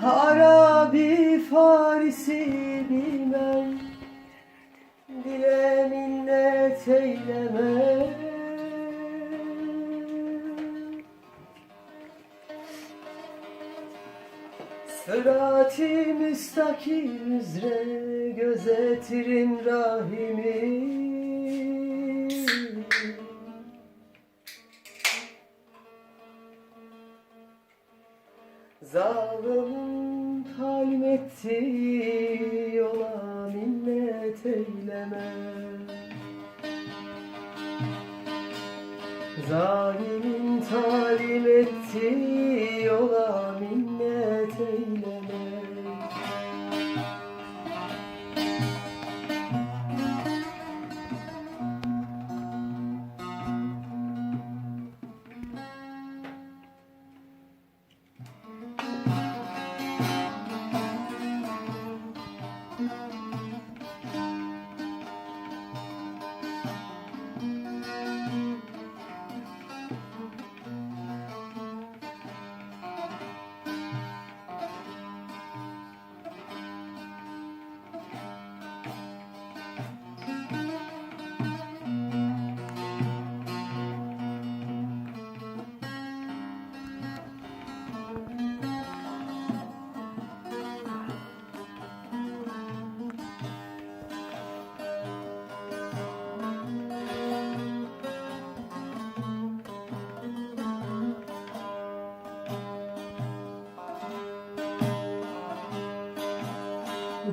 Harabi Farisi bilmem. Dile minnet eyleme Sırat-ı müstakim üzere gözetirim rahimi Zalim talim etti yola minnet eyleme. Zalimin talim etti yola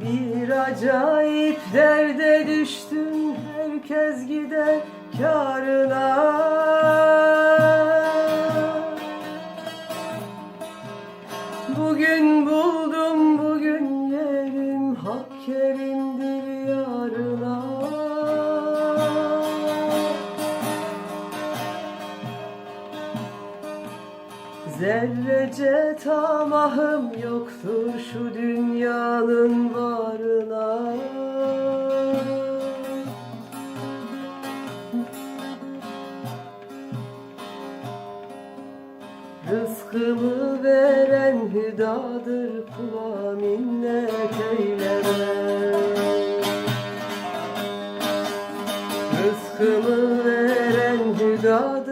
Bir acayip derde düştüm herkes gider karına. Bugün buldum bugün yerim hak kerimdir Zerrece tamahım yoktur şu dünyanın varına. Rızkımı veren hüdadır kula minnet eyleme. Rızkımı veren hüdadır